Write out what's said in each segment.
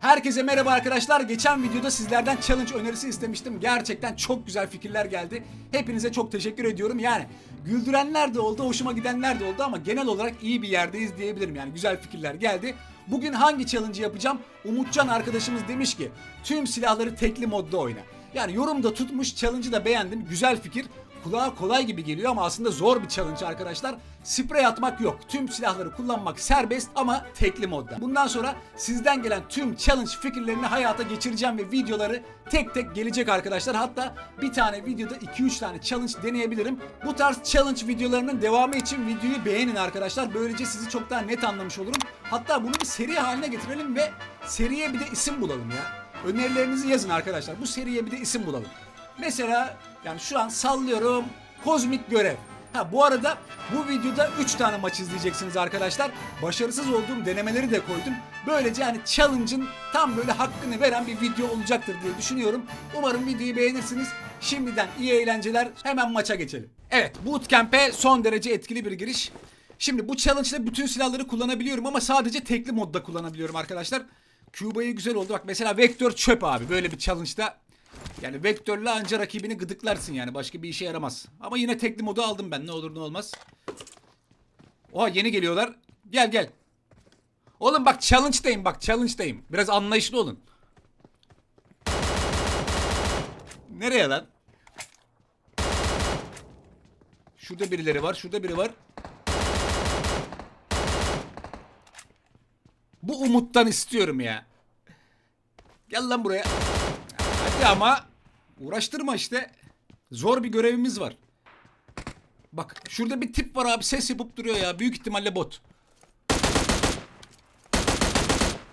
Herkese merhaba arkadaşlar. Geçen videoda sizlerden challenge önerisi istemiştim. Gerçekten çok güzel fikirler geldi. Hepinize çok teşekkür ediyorum. Yani güldürenler de oldu, hoşuma gidenler de oldu ama genel olarak iyi bir yerdeyiz diyebilirim. Yani güzel fikirler geldi. Bugün hangi challenge yapacağım? Umutcan arkadaşımız demiş ki tüm silahları tekli modda oyna. Yani yorumda tutmuş, challenge'ı da beğendim. Güzel fikir. Kulağa kolay gibi geliyor ama aslında zor bir challenge arkadaşlar. Sprey atmak yok. Tüm silahları kullanmak serbest ama tekli modda. Bundan sonra sizden gelen tüm challenge fikirlerini hayata geçireceğim ve videoları tek tek gelecek arkadaşlar. Hatta bir tane videoda 2-3 tane challenge deneyebilirim. Bu tarz challenge videolarının devamı için videoyu beğenin arkadaşlar. Böylece sizi çok daha net anlamış olurum. Hatta bunu bir seri haline getirelim ve seriye bir de isim bulalım ya. Önerilerinizi yazın arkadaşlar. Bu seriye bir de isim bulalım. Mesela yani şu an sallıyorum kozmik görev. Ha bu arada bu videoda 3 tane maç izleyeceksiniz arkadaşlar. Başarısız olduğum denemeleri de koydum. Böylece yani challenge'ın tam böyle hakkını veren bir video olacaktır diye düşünüyorum. Umarım videoyu beğenirsiniz. Şimdiden iyi eğlenceler. Hemen maça geçelim. Evet Bootcamp'e son derece etkili bir giriş. Şimdi bu challenge'da bütün silahları kullanabiliyorum ama sadece tekli modda kullanabiliyorum arkadaşlar. Cuba'yı güzel oldu. Bak mesela Vektör çöp abi. Böyle bir challenge'da yani vektörle anca rakibini gıdıklarsın yani. Başka bir işe yaramaz. Ama yine tekli modu aldım ben. Ne olur ne olmaz. Oha yeni geliyorlar. Gel gel. Oğlum bak challenge'dayım bak challenge'dayım. Biraz anlayışlı olun. Nereye lan? Şurada birileri var. Şurada biri var. Bu umuttan istiyorum ya. Gel lan buraya. Hadi ama uğraştırma işte. Zor bir görevimiz var. Bak şurada bir tip var abi ses yapıp duruyor ya. Büyük ihtimalle bot.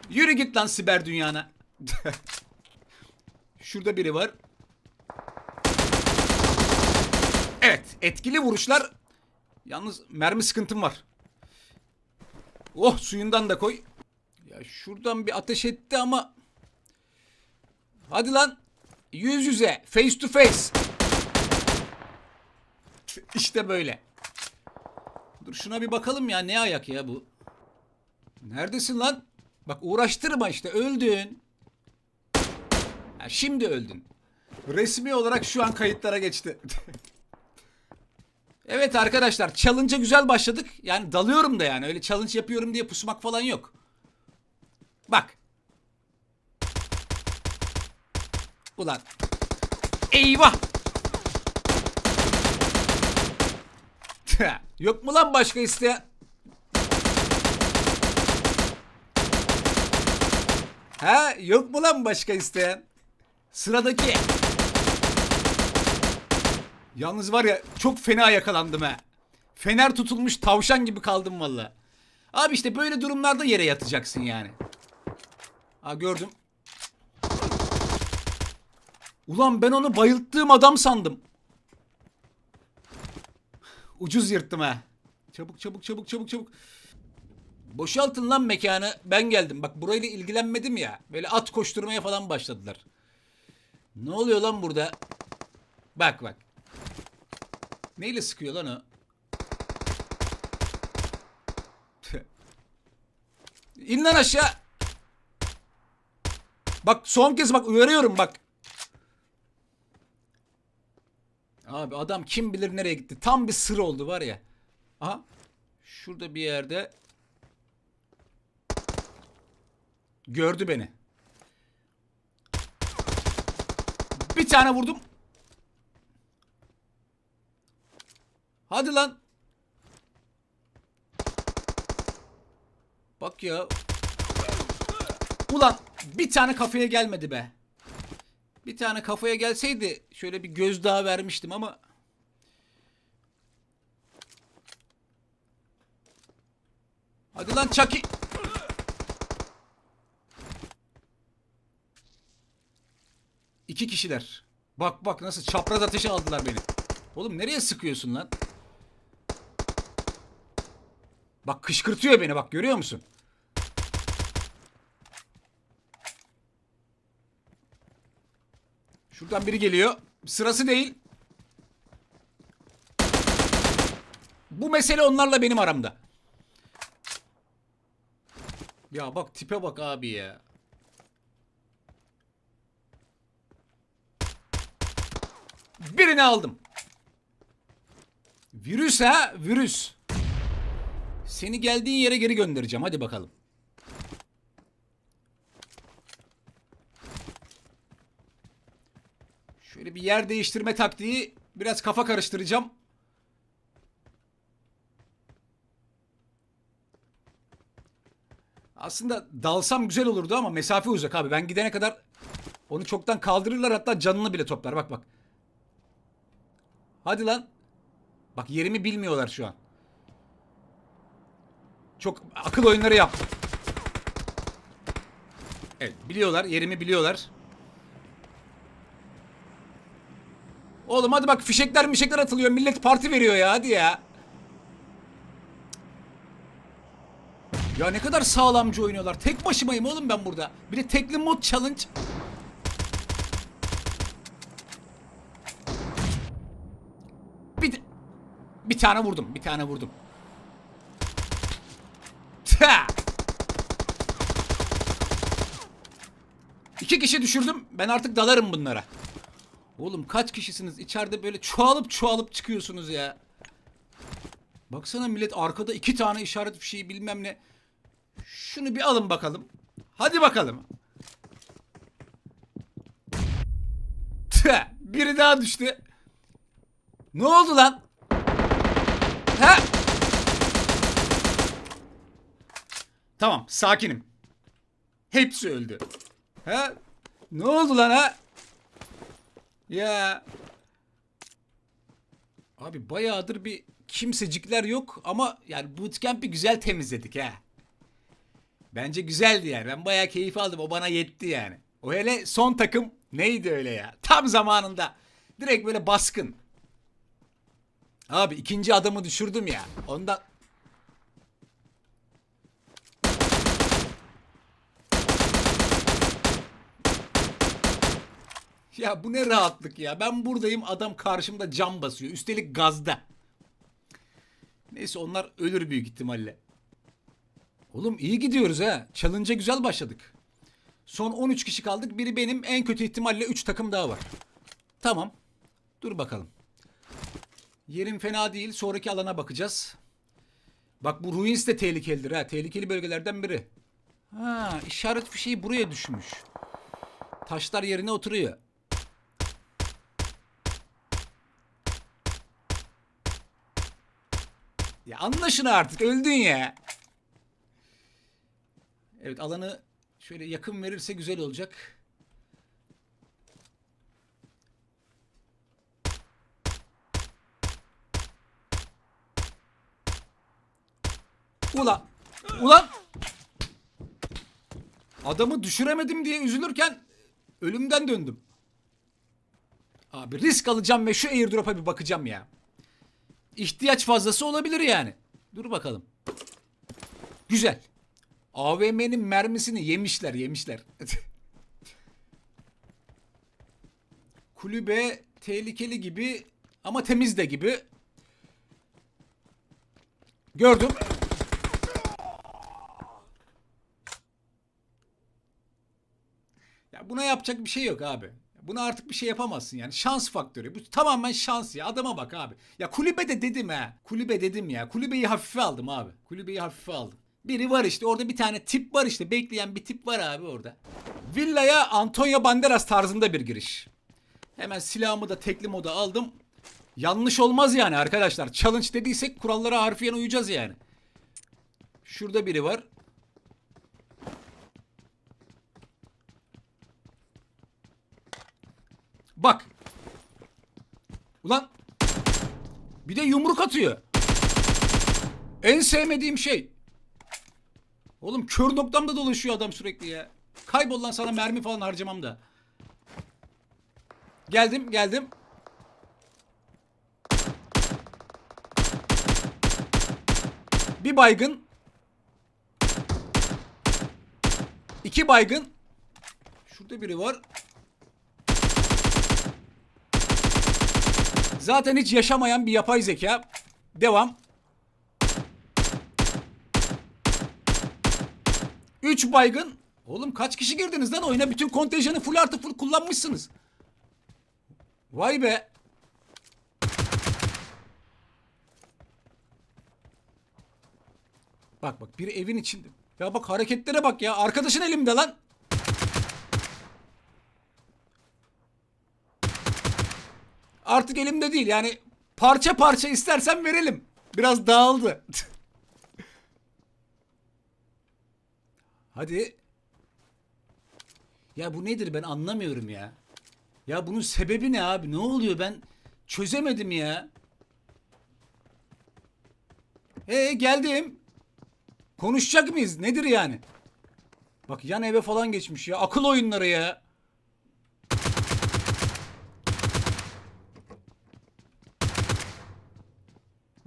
Yürü git lan siber dünyana. şurada biri var. Evet etkili vuruşlar. Yalnız mermi sıkıntım var. Oh suyundan da koy. Ya şuradan bir ateş etti ama Hadi lan. Yüz yüze. Face to face. İşte böyle. Dur şuna bir bakalım ya. Ne ayak ya bu? Neredesin lan? Bak uğraştırma işte. Öldün. Ha, şimdi öldün. Resmi olarak şu an kayıtlara geçti. evet arkadaşlar. Challenge'a güzel başladık. Yani dalıyorum da yani. Öyle challenge yapıyorum diye pusmak falan yok. Bak. Ulan. Eyvah. Yok mu lan başka isteyen? Ha yok mu lan başka isteyen? Sıradaki. Yalnız var ya çok fena yakalandım ha. Fener tutulmuş tavşan gibi kaldım valla. Abi işte böyle durumlarda yere yatacaksın yani. Ha gördüm. Ulan ben onu bayılttığım adam sandım. Ucuz yırttım ha. Çabuk çabuk çabuk çabuk çabuk. Boşaltın lan mekanı. Ben geldim. Bak burayla ilgilenmedim ya. Böyle at koşturmaya falan başladılar. Ne oluyor lan burada? Bak bak. Neyle sıkıyor lan o? İn lan aşağı. Bak son kez bak uyarıyorum bak. Abi adam kim bilir nereye gitti. Tam bir sır oldu var ya. Aha. Şurada bir yerde. Gördü beni. Bir tane vurdum. Hadi lan. Bak ya. Ulan bir tane kafaya gelmedi be. Bir tane kafaya gelseydi şöyle bir göz daha vermiştim ama Hadi lan Chucky. İki kişiler. Bak bak nasıl çapraz ateşe aldılar beni. Oğlum nereye sıkıyorsun lan? Bak kışkırtıyor beni bak görüyor musun? Şuradan biri geliyor. Sırası değil. Bu mesele onlarla benim aramda. Ya bak tipe bak abi ya. Birini aldım. Virüs ha virüs. Seni geldiğin yere geri göndereceğim hadi bakalım. Bir yer değiştirme taktiği. Biraz kafa karıştıracağım. Aslında dalsam güzel olurdu ama mesafe uzak abi. Ben gidene kadar onu çoktan kaldırırlar hatta canını bile toplar. Bak bak. Hadi lan. Bak yerimi bilmiyorlar şu an. Çok akıl oyunları yaptım. Evet biliyorlar yerimi biliyorlar. Oğlum hadi bak fişekler mişekler atılıyor. Millet parti veriyor ya hadi ya. Ya ne kadar sağlamcı oynuyorlar. Tek başımayım oğlum ben burada. Bir de tekli mod challenge. Bir, de- bir tane vurdum. Bir tane vurdum. Ta! İki kişi düşürdüm. Ben artık dalarım bunlara. Oğlum kaç kişisiniz? İçeride böyle çoğalıp çoğalıp çıkıyorsunuz ya. Baksana millet arkada iki tane işaret bir şey bilmem ne. Şunu bir alın bakalım. Hadi bakalım. Tüh, biri daha düştü. Ne oldu lan? Ha? Tamam, sakinim. Hepsi öldü. Ha? Ne oldu lan ha? Ya. Abi bayağıdır bir kimsecikler yok ama yani bootcamp'i güzel temizledik ha. Bence güzeldi yani. Ben bayağı keyif aldım. O bana yetti yani. O hele son takım neydi öyle ya? Tam zamanında. Direkt böyle baskın. Abi ikinci adamı düşürdüm ya. Ondan... Ya bu ne rahatlık ya. Ben buradayım adam karşımda cam basıyor. Üstelik gazda. Neyse onlar ölür büyük ihtimalle. Oğlum iyi gidiyoruz ha. Challenge'a güzel başladık. Son 13 kişi kaldık. Biri benim. En kötü ihtimalle 3 takım daha var. Tamam. Dur bakalım. Yerim fena değil. Sonraki alana bakacağız. Bak bu Ruins de tehlikelidir ha. Tehlikeli bölgelerden biri. Ha, işaret fişeği buraya düşmüş. Taşlar yerine oturuyor. Ya anla şunu artık. Öldün ya. Evet alanı şöyle yakın verirse güzel olacak. Ulan. Ulan. Adamı düşüremedim diye üzülürken ölümden döndüm. Abi risk alacağım ve şu airdrop'a bir bakacağım ya. İhtiyaç fazlası olabilir yani. Dur bakalım. Güzel. AVM'nin mermisini yemişler yemişler. Kulübe tehlikeli gibi ama temiz de gibi. Gördüm. Ya buna yapacak bir şey yok abi. Buna artık bir şey yapamazsın yani. Şans faktörü. Bu tamamen şans ya. Adama bak abi. Ya kulübe de dedim ha. Kulübe dedim ya. Kulübeyi hafife aldım abi. Kulübeyi hafife aldım. Biri var işte. Orada bir tane tip var işte. Bekleyen bir tip var abi orada. Villaya Antonio Banderas tarzında bir giriş. Hemen silahımı da tekli moda aldım. Yanlış olmaz yani arkadaşlar. Challenge dediysek kurallara harfiyen uyacağız yani. Şurada biri var. Bak. Ulan. Bir de yumruk atıyor. En sevmediğim şey. Oğlum kör noktamda dolaşıyor adam sürekli ya. Kaybol lan sana mermi falan harcamam da. Geldim geldim. Bir baygın. İki baygın. Şurada biri var. Zaten hiç yaşamayan bir yapay zeka. Devam. 3 baygın. Oğlum kaç kişi girdiniz lan oyuna? Bütün kontenjanı full artı full kullanmışsınız. Vay be. Bak bak biri evin içinde. Ya bak hareketlere bak ya. Arkadaşın elimde lan. Artık elimde değil yani parça parça istersen verelim. Biraz dağıldı. Hadi. Ya bu nedir ben anlamıyorum ya. Ya bunun sebebi ne abi? Ne oluyor ben çözemedim ya. E geldim. Konuşacak mıyız? Nedir yani? Bak yan eve falan geçmiş ya. Akıl oyunları ya.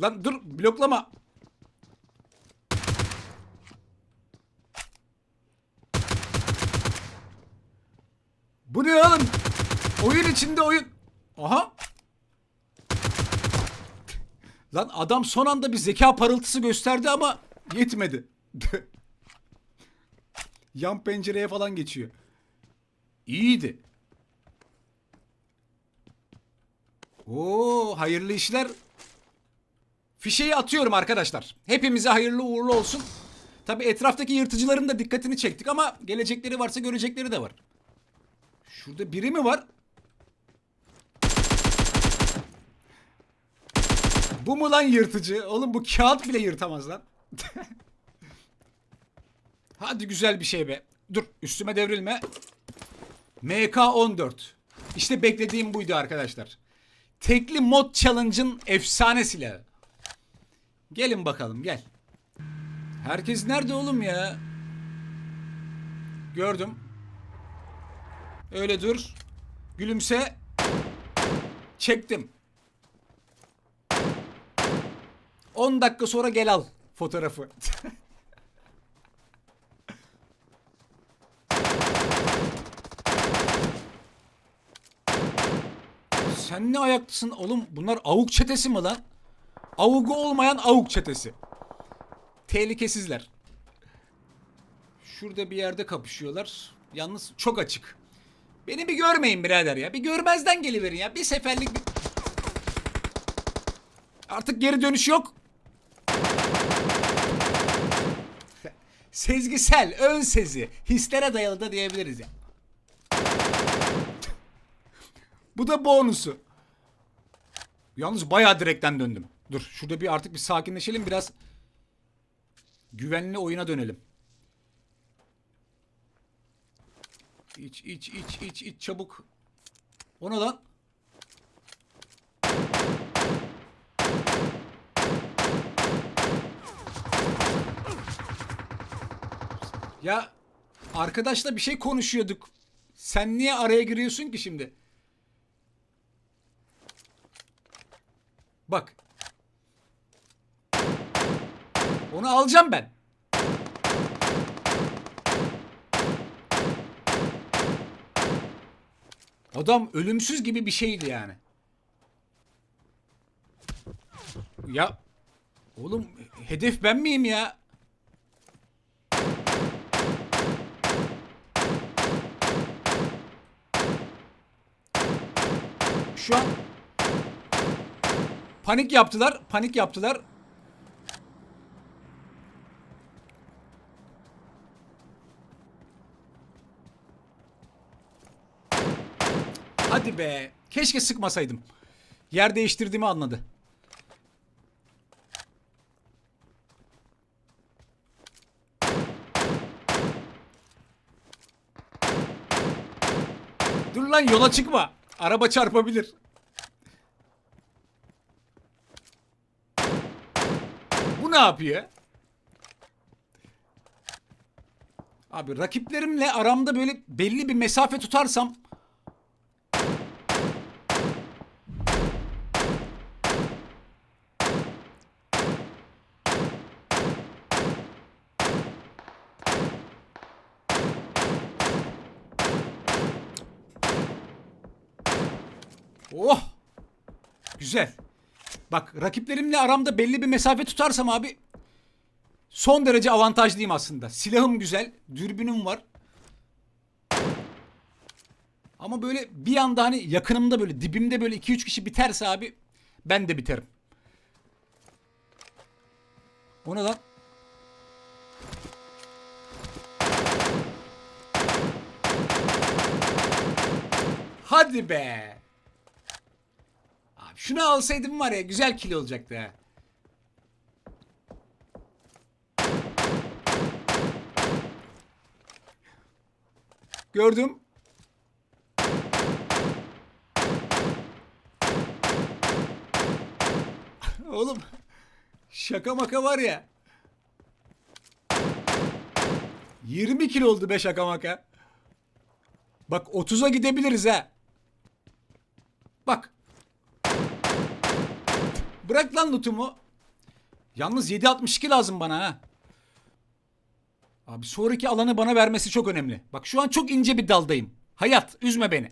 Lan dur bloklama. Bu ne oğlum? Oyun içinde oyun. Aha. Lan adam son anda bir zeka parıltısı gösterdi ama yetmedi. Yan pencereye falan geçiyor. İyiydi. Oo, hayırlı işler. Fişeyi atıyorum arkadaşlar. Hepimize hayırlı uğurlu olsun. Tabi etraftaki yırtıcıların da dikkatini çektik ama gelecekleri varsa görecekleri de var. Şurada biri mi var? Bu mu lan yırtıcı? Oğlum bu kağıt bile yırtamaz lan. Hadi güzel bir şey be. Dur üstüme devrilme. MK14. İşte beklediğim buydu arkadaşlar. Tekli mod challenge'ın efsane silahı. Gelin bakalım gel. Herkes nerede oğlum ya? Gördüm. Öyle dur. Gülümse. Çektim. 10 dakika sonra gel al fotoğrafı. Sen ne ayaklısın oğlum? Bunlar avuk çetesi mi lan? Avugu olmayan avuk çetesi. Tehlikesizler. Şurada bir yerde kapışıyorlar. Yalnız çok açık. Beni bir görmeyin birader ya. Bir görmezden geliverin ya. Bir seferlik bir... Artık geri dönüş yok. Sezgisel, ön sezi, hislere dayalı da diyebiliriz ya. Bu da bonusu. Yalnız bayağı direkten döndüm. Dur şurada bir artık bir sakinleşelim biraz. Güvenli oyuna dönelim. İç iç iç iç iç çabuk. O ne lan? Ya arkadaşla bir şey konuşuyorduk. Sen niye araya giriyorsun ki şimdi? Bak. Onu alacağım ben. Adam ölümsüz gibi bir şeydi yani. Ya oğlum hedef ben miyim ya? Şu an panik yaptılar, panik yaptılar. Be. Keşke sıkmasaydım. Yer değiştirdiğimi anladı. Dur lan yola çıkma. Araba çarpabilir. Bu ne yapıyor? Abi rakiplerimle aramda böyle belli bir mesafe tutarsam Oh! Güzel. Bak rakiplerimle aramda belli bir mesafe tutarsam abi son derece avantajlıyım aslında. Silahım güzel, dürbünüm var. Ama böyle bir anda hani yakınımda böyle dibimde böyle 2-3 kişi biterse abi ben de biterim. O ne lan? Hadi be. Şunu alsaydım var ya güzel kill olacaktı ha. Gördüm. Oğlum şaka maka var ya. 20 kilo oldu be şaka maka. Bak 30'a gidebiliriz ha. Bak. Bırak lan lootumu. Yalnız 7.62 lazım bana ha. Abi sonraki alanı bana vermesi çok önemli. Bak şu an çok ince bir daldayım. Hayat üzme beni.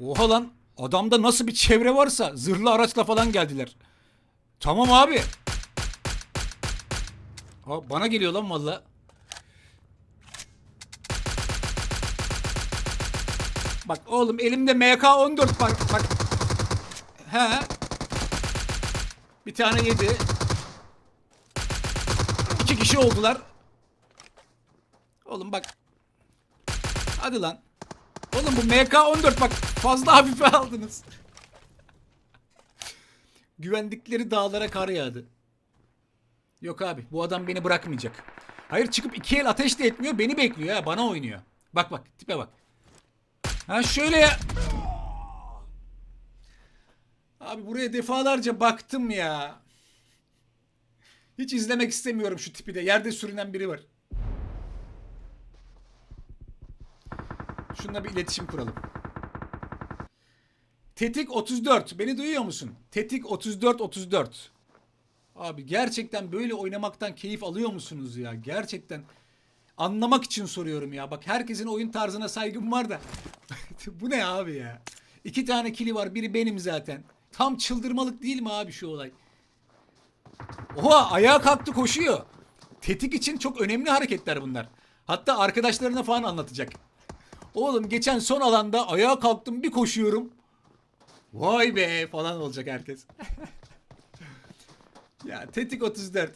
Oha lan adamda nasıl bir çevre varsa zırhlı araçla falan geldiler. Tamam abi. Ha, bana geliyor lan valla. Bak oğlum elimde MK14 var. Bak. He. Bir tane yedi. İki kişi oldular. Oğlum bak. Hadi lan. Oğlum bu MK14 bak fazla hafife aldınız. Güvendikleri dağlara kar yağdı. Yok abi bu adam beni bırakmayacak. Hayır çıkıp iki el ateş de etmiyor beni bekliyor ha bana oynuyor. Bak bak tipe bak. Ha şöyle ya. Abi buraya defalarca baktım ya. Hiç izlemek istemiyorum şu tipi de. Yerde sürünen biri var. Şununla bir iletişim kuralım. Tetik 34. Beni duyuyor musun? Tetik 34 34. Abi gerçekten böyle oynamaktan keyif alıyor musunuz ya? Gerçekten anlamak için soruyorum ya. Bak herkesin oyun tarzına saygım var da. Bu ne abi ya? İki tane kili var. Biri benim zaten. Tam çıldırmalık değil mi abi şu olay? Oha ayağa kalktı koşuyor. Tetik için çok önemli hareketler bunlar. Hatta arkadaşlarına falan anlatacak. Oğlum geçen son alanda ayağa kalktım bir koşuyorum. Vay be falan olacak herkes. ya tetik 34.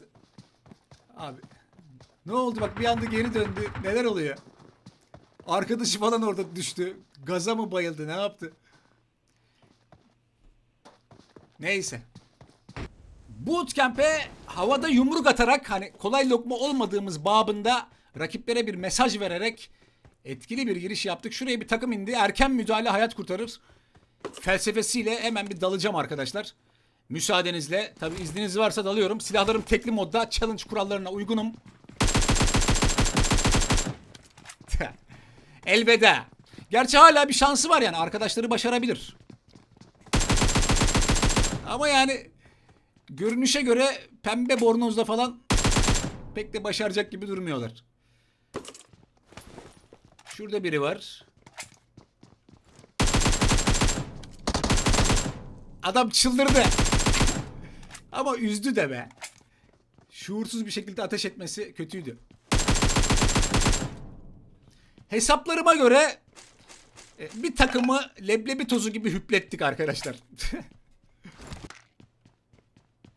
Abi ne oldu bak bir anda geri döndü. Neler oluyor? Arkadaşı falan orada düştü. Gaza mı bayıldı ne yaptı? Neyse. Bootcamp'e havada yumruk atarak hani kolay lokma olmadığımız babında rakiplere bir mesaj vererek etkili bir giriş yaptık. Şuraya bir takım indi. Erken müdahale hayat kurtarır. Felsefesiyle hemen bir dalacağım arkadaşlar. Müsaadenizle tabi izniniz varsa dalıyorum. Silahlarım tekli modda challenge kurallarına uygunum. Elveda. Gerçi hala bir şansı var yani arkadaşları başarabilir. Ama yani görünüşe göre pembe bornozda falan pek de başaracak gibi durmuyorlar. Şurada biri var. Adam çıldırdı. Ama üzdü de be. Şuursuz bir şekilde ateş etmesi kötüydü. Hesaplarıma göre e, bir takımı leblebi tozu gibi hüplettik arkadaşlar.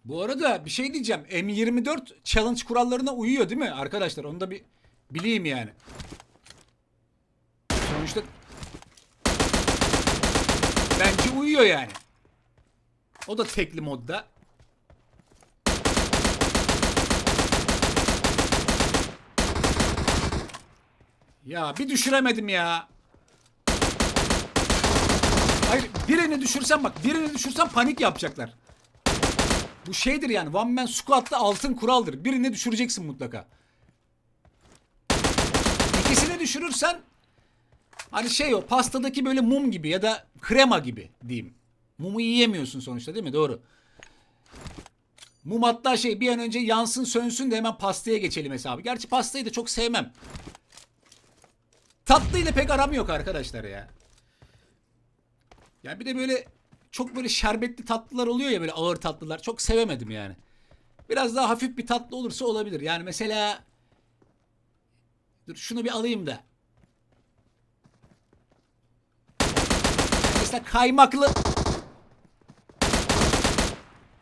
Bu arada bir şey diyeceğim. M24 challenge kurallarına uyuyor değil mi arkadaşlar? Onu da bir bileyim yani. Sonuçta bence uyuyor yani. O da tekli modda. Ya bir düşüremedim ya. Hayır birini düşürsem bak birini düşürsem panik yapacaklar. Bu şeydir yani one man squat'ta altın kuraldır. Birini düşüreceksin mutlaka. İkisini düşürürsen hani şey o pastadaki böyle mum gibi ya da krema gibi diyeyim. Mumu yiyemiyorsun sonuçta değil mi? Doğru. Mum hatta şey bir an önce yansın sönsün de hemen pastaya geçelim hesabı. Gerçi pastayı da çok sevmem. Tatlı ile pek aram yok arkadaşlar ya. Ya bir de böyle çok böyle şerbetli tatlılar oluyor ya böyle ağır tatlılar. Çok sevemedim yani. Biraz daha hafif bir tatlı olursa olabilir. Yani mesela dur şunu bir alayım da. Mesela kaymaklı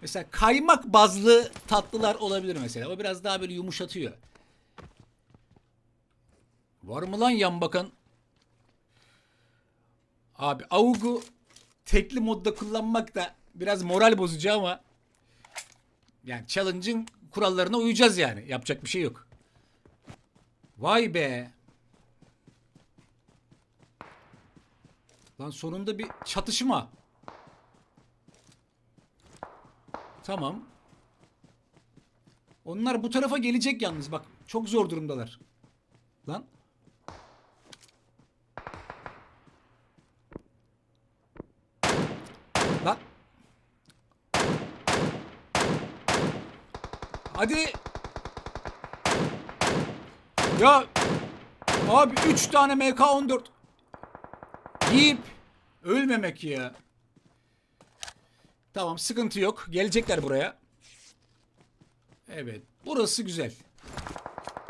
Mesela kaymak bazlı tatlılar olabilir mesela. O biraz daha böyle yumuşatıyor. Var mı lan yan bakan? Abi AUG'u tekli modda kullanmak da biraz moral bozucu ama yani challenge'ın kurallarına uyacağız yani. Yapacak bir şey yok. Vay be. Lan sonunda bir çatışma. Tamam. Onlar bu tarafa gelecek yalnız bak. Çok zor durumdalar. Lan. Hadi. Ya. Abi 3 tane MK14. Yiyip ölmemek ya. Tamam sıkıntı yok. Gelecekler buraya. Evet. Burası güzel.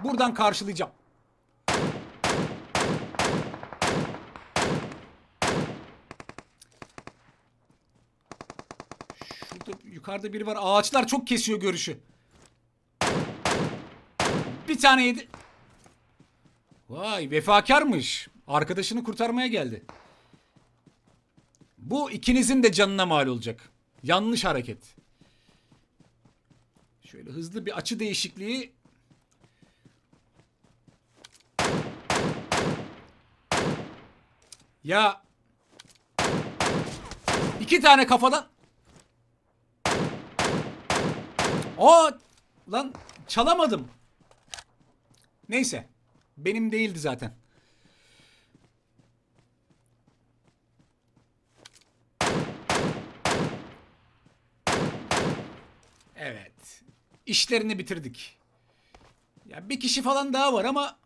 Buradan karşılayacağım. Şurada yukarıda biri var. Ağaçlar çok kesiyor görüşü. Tane yedi. Vay vefakarmış. Arkadaşını kurtarmaya geldi. Bu ikinizin de canına mal olacak. Yanlış hareket. Şöyle hızlı bir açı değişikliği. Ya iki tane kafadan Aa lan çalamadım. Neyse. Benim değildi zaten. Evet. İşlerini bitirdik. Ya bir kişi falan daha var ama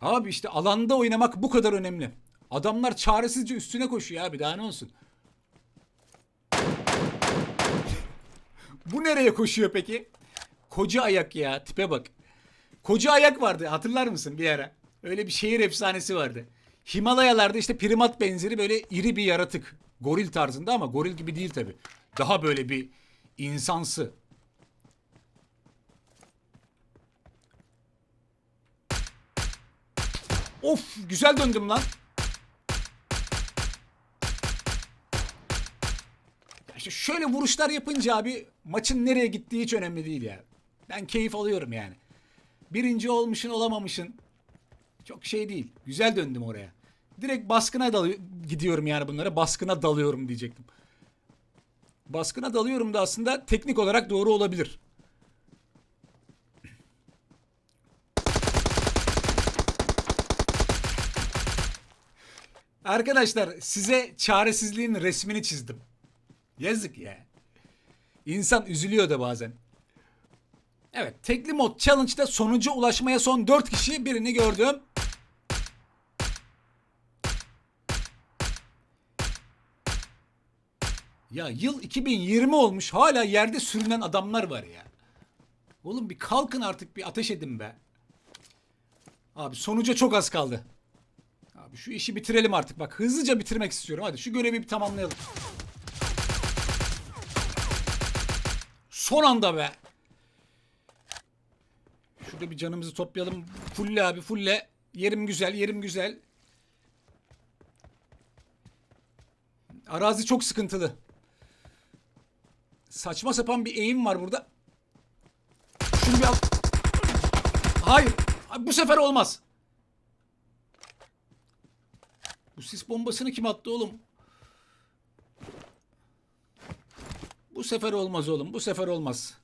abi işte alanda oynamak bu kadar önemli. Adamlar çaresizce üstüne koşuyor abi daha ne olsun. bu nereye koşuyor peki? Koca ayak ya tipe bak. Koca ayak vardı hatırlar mısın bir ara? Öyle bir şehir efsanesi vardı. Himalayalarda işte primat benzeri böyle iri bir yaratık. Goril tarzında ama goril gibi değil tabi. Daha böyle bir insansı. Of güzel döndüm lan. İşte şöyle vuruşlar yapınca abi maçın nereye gittiği hiç önemli değil ya. Ben keyif alıyorum yani. Birinci olmuşsun olamamışsın. Çok şey değil. Güzel döndüm oraya. Direkt baskına dalı gidiyorum yani bunlara. Baskına dalıyorum diyecektim. Baskına dalıyorum da aslında teknik olarak doğru olabilir. Arkadaşlar size çaresizliğin resmini çizdim. Yazık ya. İnsan üzülüyor da bazen. Evet tekli mod challenge'da sonuca ulaşmaya son 4 kişi birini gördüm. Ya yıl 2020 olmuş hala yerde sürünen adamlar var ya. Oğlum bir kalkın artık bir ateş edin be. Abi sonuca çok az kaldı. Abi şu işi bitirelim artık bak hızlıca bitirmek istiyorum. Hadi şu görevi bir tamamlayalım. Son anda be. Şurada bir canımızı toplayalım. Fulle abi fulle. Yerim güzel yerim güzel. Arazi çok sıkıntılı. Saçma sapan bir eğim var burada. Şunu bir al. Hayır. Bu sefer olmaz. Bu sis bombasını kim attı oğlum? Bu sefer olmaz oğlum. Bu sefer olmaz.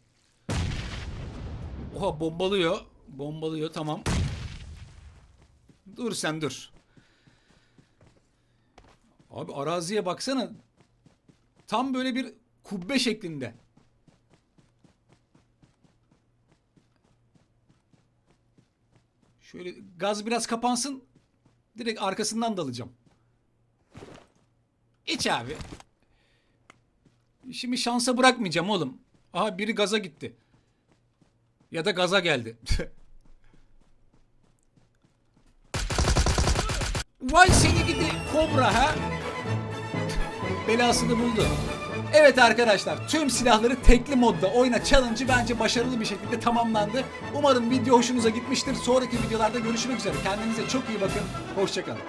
Oha bombalıyor. Bombalıyor tamam. Dur sen dur. Abi araziye baksana. Tam böyle bir kubbe şeklinde. Şöyle gaz biraz kapansın. Direkt arkasından dalacağım. İç abi. Şimdi şansa bırakmayacağım oğlum. Aha biri gaza gitti. Ya da gaza geldi. Vay seni gidi kobra ha. Belasını buldu. Evet arkadaşlar tüm silahları tekli modda oyna challenge'ı bence başarılı bir şekilde tamamlandı. Umarım video hoşunuza gitmiştir. Sonraki videolarda görüşmek üzere. Kendinize çok iyi bakın. Hoşçakalın.